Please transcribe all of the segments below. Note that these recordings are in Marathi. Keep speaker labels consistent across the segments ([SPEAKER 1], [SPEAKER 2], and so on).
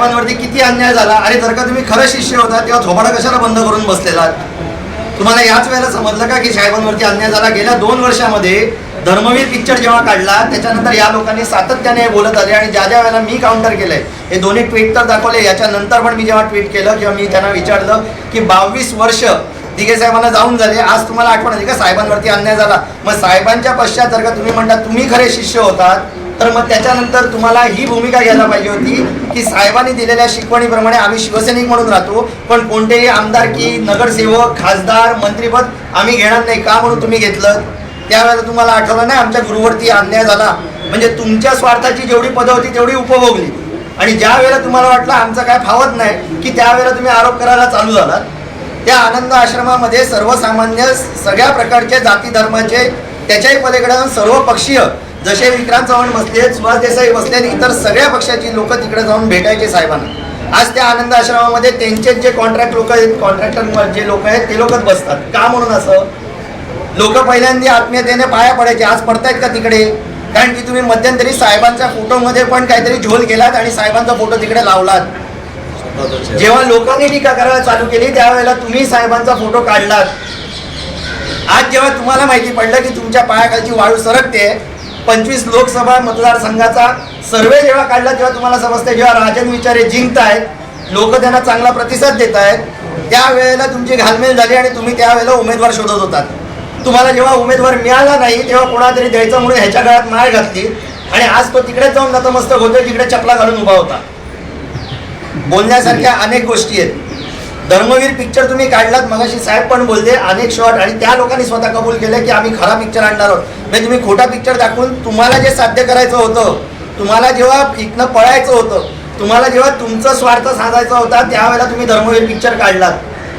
[SPEAKER 1] साहेबांवरती किती अन्याय झाला? अरे जर का तुम्ही खरं शिष्य होता तेव्हा झोपाडा कशाला बंद करून बसलेला? तुम्हाला याच वेळेला समजलं का की साहेबांवरती अन्याय झाला? गेल्या दोन वर्षामध्ये धर्मवीर पिक्चर जेव्हा काढला त्याच्यानंतर या लोकांनी सातत्याने बोलत आले आणि ज्या ज्या वेळेला मी काउंटर केलंय हे दोन्ही ट्विट तर दाखवले. याच्यानंतर पण मी जेव्हा ट्विट केलं किंवा मी त्यांना विचारलं की बावीस वर्ष दिघे साहेबांना जाऊन झाले आज तुम्हाला आठवण आली का? साहेबांवरती अन्याय झाला. मग साहेबांच्या पश्चात जर का तुम्ही म्हणता तुम्ही खरे शिष्य होतात तर मग त्याच्यानंतर तुम्हाला ही भूमिका घ्यायला पाहिजे होती की साहेबांनी दिलेल्या शिकवणीप्रमाणे आम्ही शिवसैनिक म्हणून राहतो पण कोणतेही आमदारकी नगरसेवक खासदार मंत्रीपद आम्ही घेणार नाही का म्हणून तुम्ही घेतलं? त्यावेळेला तुम्हाला आठवलं नाही आमच्या गुरुवरती अन्याय झाला. म्हणजे तुमच्या स्वार्थाची जेवढी पदं होती तेवढी उपभोगली. आणि ज्या वेळेला तुम्हाला वाटलं आमचं काय फावत नाही की त्यावेळेला तुम्ही आरोप करायला चालू झालात त्या आनंद आश्रमामध्ये सर्वसामान्य सगळ्या प्रकारचे जाती धर्माचे त्याच्याही पलीकडे सर्व पक्षीय जसे विक्रांत चव्हाण बसले सुभाष देसाई बसले आणि इतर सगळ्या पक्षाची लोक तिकडे जाऊन भेटायचे साहेबांना. आज त्या आनंद आश्रमामध्ये त्यांचे जे कॉन्ट्रॅक्ट लोक आहेत कॉन्ट्रॅक्टर जे लोक आहेत ते लोकच बसतात. का म्हणून असं? लोक पहिल्यांदा आत्मीयतेने पाया पडायचे. आज पडतायत का तिकडे? कारण की तुम्ही मध्यंतरी साहेबांच्या फोटोमध्ये पण काहीतरी झोल केलात आणि साहेबांचा फोटो तिकडे लावलात. जेव्हा लोकांनी टीका करायला चालू केली त्यावेळेला तुम्ही साहेबांचा फोटो काढलात. आज जेव्हा तुम्हाला माहिती पडलं की तुमच्या पायाखालची वाळू सरकते पंचवीस लोकसभा मतदारसंघाचा सर्वे जेव्हा काढला तेव्हा तुम्हाला समजते जेव्हा राजन विचारे जिंकत आहेत लोक त्यांना चांगला प्रतिसाद देत आहेत त्यावेळेला तुमची घालमेल झाली आणि तुम्ही त्यावेळेला उमेदवार शोधत होतात. तुम्हाला जेव्हा उमेदवार मिळाला नाही तेव्हा कोणातरी द्यायचं म्हणून ह्याच्या गळ्यात माळ घातली आणि आज तो तिकडेच जाऊन नतमस्तक होतो जिकडे चपला घालून उभा होता. बोलण्यासारख्या अनेक गोष्टी आहेत. धर्मवीर पिक्चर तुम्ही काढलात मगाशी साहेब पण बोलते अनेक शॉट आणि त्या लोकांनी स्वतः कबूल केलं की आम्ही खरा पिक्चर आणणार आहोत. म्हणजे तुम्ही खोटा पिक्चर दाखवून तुम्हाला जे साध्य करायचं होतं तुम्हाला जेव्हा इथनं पळायचं होतं तुम्हाला जेव्हा तुमचं स्वार्थ साधायचा होता त्यावेळेला तुम्ही धर्मवीर पिक्चर काढलात.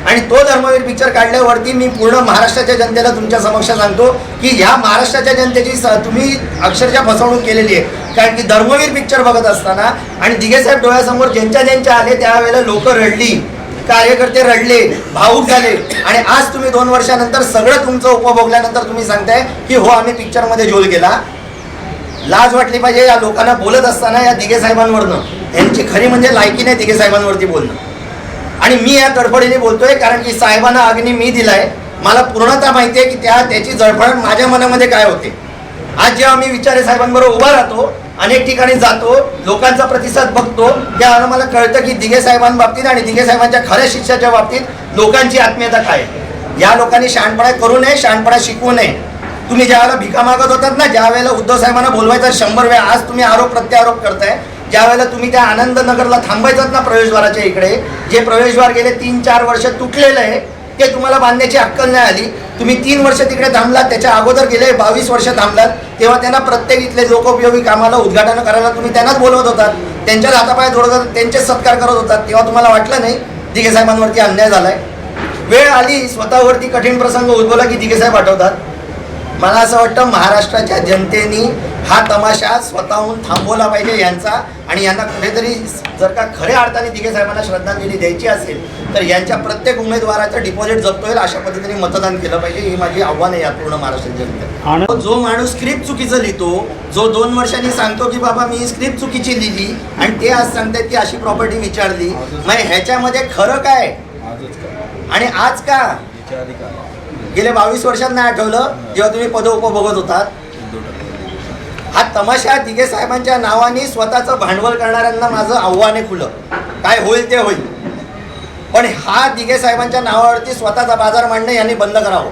[SPEAKER 1] आणि तो धर्मवीर पिक्चर काढल्यावरती मी पूर्ण महाराष्ट्राच्या जनतेला तुमच्या समक्ष सांगतो की ह्या महाराष्ट्राच्या जनतेची स- तुम्ही अक्षरशः फसवणूक केलेली आहे. कारण की धर्मवीर पिक्चर बघत असताना आणि दिघेसाहेब डोळ्यासमोर ज्यांच्या ज्यांच्या आले त्यावेळेला लोक रडली. कार्यकर्ते रडले भाऊक झाले. आणि आज तुम्ही दोन वर्षानंतर सगळं तुमचं उपभोगल्यानंतर तुम्ही सांगताय की हो आम्ही पिक्चरमध्ये झोल गेला. लाज वाटली पाहिजे या लोकांना बोलत असताना या दिघे साहेबांवरनं. यांची खरी म्हणजे लायकी नाही दिघे साहेबांवरती बोलणं. आणि मी या तडफडीने बोलतोय कारण की साहेबांना अग्नी मी दिलाय. मला पूर्णतः माहिती आहे की त्या त्याची जळफळ माझ्या मनामध्ये काय होते? आज जेव्हा मी विचारे साहेबांबरोबर उभा राहतो अनेक ठिकाणी जातो लोकांचा प्रतिसाद बघतो त्यावेळेला मला कळतं की दिघे साहेबांबाबतीत आणि दिघे साहेबांच्या खऱ्या शिक्षाच्या बाबतीत लोकांची आत्मीयता काय या लोकांनी शहाणपणा करू नये शहाणपणा शिकवू नये. तुम्ही ज्या वेळेला भिका मागत होतात ना ज्या वेळेला उद्धव साहेबांना बोलवायचं शंभर वेळा आज तुम्ही आरोप प्रत्यारोप करताय. ज्या वेळेला तुम्ही त्या आनंदनगरला थांबायचात ना प्रवेशद्वाराच्या इकडे जे प्रवेशद्वार गेले तीन चार वर्ष तुटलेलं आहे ते तुम्हाला बांधण्याची अक्कल नाही आली. तुम्ही तीन वर्ष तिकडे थांबलात त्याच्या अगोदर गेले बावीस वर्ष थांबलात. तेव्हा त्यांना प्रत्येक इथले लोकोपयोगी कामाला उद्घाटन करायला तुम्ही त्यांनाच बोलवत होतात. त्यांच्याच हातापाय जोडत त्यांचेच सत्कार करत होतात. तेव्हा तुम्हाला वाटलं नाही दिघे साहेबांवरती अन्याय झालाय? वेळ आली स्वतःवरती कठीण प्रसंग उद्भवला की दिघे साहेब आठवतात? मला असं वाटतं महाराष्ट्राच्या जनतेनी हा तमाशा स्वतःहून थांबवला पाहिजे यांचा. आणि यांना कुठेतरी जर का खऱ्या अर्थाने दिघे साहेबांना श्रद्धांजली द्यायची असेल तर यांच्या प्रत्येक उमेदवाराचं डिपॉझिट जप्त होईल अशा पद्धतीने मतदान केलं पाहिजे. ही माझी आव्हान आहे या पूर्ण महाराष्ट्राच्या जनतेला. जो माणूस स्क्रिप्ट चुकीचं लिहितो जो दोन वर्षांनी सांगतो की बाबा मी स्क्रिप्ट चुकीची लिहिली आणि ते आज सांगतायत की अशी प्रॉपर्टी विचारली. मग ह्याच्यामध्ये खरं काय? आणि आज का? गेल्या बावीस वर्षात नाही आठवलं जेव्हा तुम्ही पद उपभोगत होतात. हा तमाशा दिघे साहेबांच्या नावाने स्वतःचं भांडवल करणाऱ्यांना माझं आव्हान आहे खुलं. काय होईल ते होईल. पण हा दिघे साहेबांच्या नावावरती स्वतःचा बाजार मांडणं यांनी बंद करावं.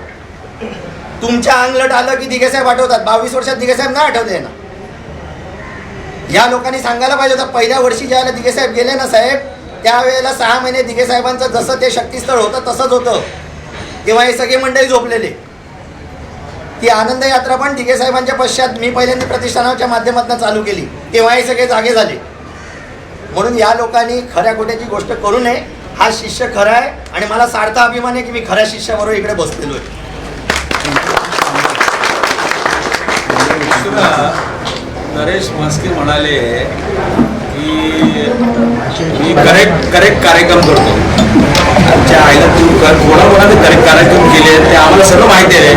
[SPEAKER 1] तुमच्या अंगलट आलं की दिघे साहेब आठवतात. बावीस वर्षात दिघे साहेब नाही आठवते ना या लोकांनी सांगायला पाहिजे होतं पहिल्या वर्षी ज्यावेळेला दिघे साहेब गेले ना साहेब त्यावेळेला सहा महिने दिघे साहेबांचं जसं ते शक्तीस्थळ होतं तसंच होतं. तेव्हा हे सगळे मंडळी झोपलेले. ती आनंद यात्रा पण दिघे साहेबांच्या पश्चात मी पहिल्यांदा प्रतिष्ठानाच्या माध्यमातून चालू केली. तेव्हा हे सगळे जागे झाले. म्हणून या लोकांनी खऱ्या खोट्याची गोष्ट करू नये. हा शिष्य खरा आहे आणि मला सार्था अभिमान आहे की मी खऱ्या शिष्याबरोबर इकडे बसलेलो आहे.
[SPEAKER 2] नरेश म्हस्के म्हणाले की मी करेक्ट करेक्ट कार्यक्रम करतो. आमच्या आईला तू कर कोणा कोणाचे करेक्ट कार्यक्रम केले ते आम्हाला सगळं माहिती आहे.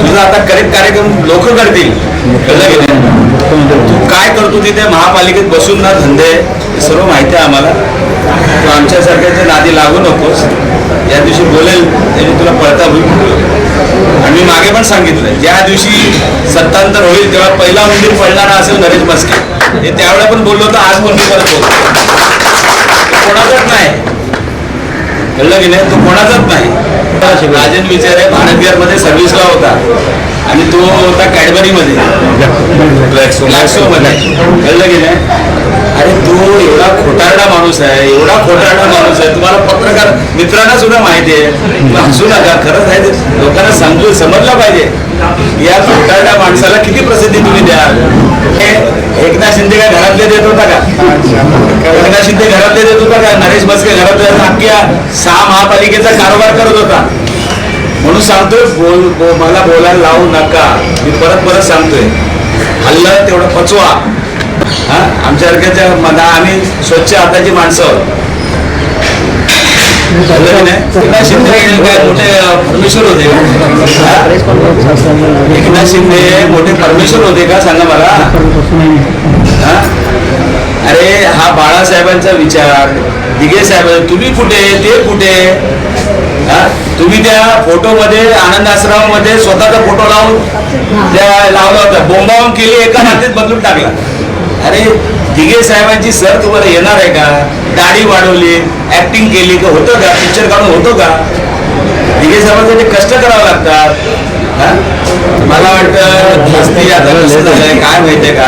[SPEAKER 2] तुझा आता करेक्ट कार्यक्रम लोक करतील. कळलं गेले तू काय करतो तिथे? महापालिकेत बसून ना धंदे हे सर्व माहिती आहे आम्हाला. तू आमच्यासारख्याच्या नादी लागू नकोस. या दिवशी बोलेल त्याने तुला पळता होईल. आणि मी मागे पण सांगितलं ज्या दिवशी सत्तांतर होईल तेव्हा पहिला उंदीर पडणारा असेल नरेश बसके. हे त्यावेळेला पण बोललो होतो आज पण मी परत बोलतो. कोणाचाच नाही. कळलं की नाही तो कोणाचाच नाही. राजन विचारे भारत बिहारमध्ये सर्व्हिसला होता. आणि तो होता कॅडबरीमध्ये. मध्ये कळलं की नाही? अरे तो एवढा खोटारडा माणूस आहे एवढा खोटारडा माणूस आहे. तुम्हाला पत्रकार मित्रांना सुद्धा माहिती आहे. हसू नका खरंच आहे लोकांना समजू समजलं पाहिजे. या खोटारड्या माणसाला किती प्रसिद्धी तुम्ही द्याल? एकनाथ शिंदे काय घरातले देत होता का? एकनाथ शिंदे घरातले देत होता का? नरेश बसके घरातले अख्ख्या सहा महापालिकेचा कारभार करत होता. म्हणून सांगतोय बोल बो- मला बोलायला लावू नका. मी परत परत सांगतोय. हल्लं तेवढं पचवा. हा? आमच्यासारख्याच्या मना आम्ही स्वच्छ हाताची माणसं आहोत. एकनाथ शिंदे काय मोठे परमेश्वर होते का? एकनाथ शिंदे मोठे परमेश्वर होते का? सांगा मला. हा? अरे हा बाळासाहेबांचा विचार. दिघे साहेब तुम्ही कुठे? ते कुठे? तुम्ही त्या फोटोमध्ये आनंद आश्रमामध्ये स्वतःचा फोटो लावून त्या लावला होता. बोंबावून केली एका रात्रीत बदलून टाकला. अरे दिघे साहेबांची सर तुम्हाला येणार आहे का? दाढी वाढवली ऍक्टिंग केली का? होतं का? पिक्चर काढून होतो का? दिघे साहेबांसाठी कष्ट करावं लागतात. हा? मला वाटतं काय माहितीये का?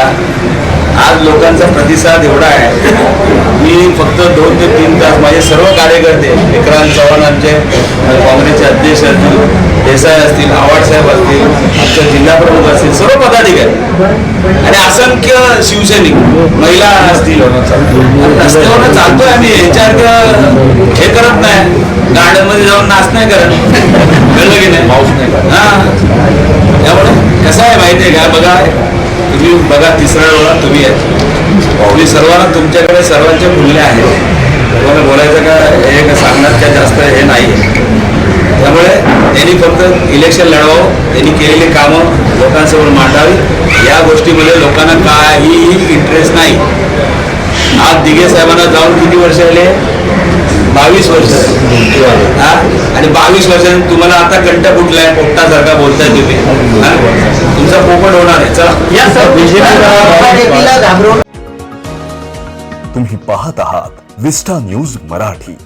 [SPEAKER 2] आज लोकांचा प्रतिसाद एवढा आहे. मी फक्त दोन ते तीन तास माझे सर्व कार्यकर्ते विक्रांत चव्हाण आमचे काँग्रेसचे अध्यक्ष असतील देसाई असतील आव्हाड साहेब असतील आमचे जिल्हा प्रमुख असतील सर्व पदाधिकारी. आणि असंख्य शिवसैनिक महिला असतील रस्त्यावर चालतोय आम्ही ह्याच्यासारखं हे करत नाही. गार्डनमध्ये जाऊन नाच नाही करत. कळलं की नाही? पाऊस नाही हा. त्यामुळे कसं आहे माहिती आहे का? बघा तुम्ही बघा तिसऱ्या वेळा तुम्ही आहेत तुम्ही सर्वांना तुमच्याकडे सर्वांचे मूल्य आहे. तुम्हाला बोलायचं का हे का सांगण्यात काय जास्त हे नाही. त्यामुळे त्यांनी फक्त इलेक्शन लढवावं त्यांनी केलेली कामं लोकांसमोर मांडावी. या गोष्टीमध्ये लोकांना काहीही इंटरेस्ट नाही. आज दिघे साहेबांना जाऊन किती वर्ष आले बावीस वर्ष. हा? आणि बावीस वर्षांनी तुम्हाला आता कंठ फुटलाय पोपटासारखा बोलताय तुम्ही. तुमचा पोपट होणार आहे. चला.
[SPEAKER 1] या सर्व घाबरून
[SPEAKER 3] तुम्ही पाहत आहात विस्टा न्यूज मराठी.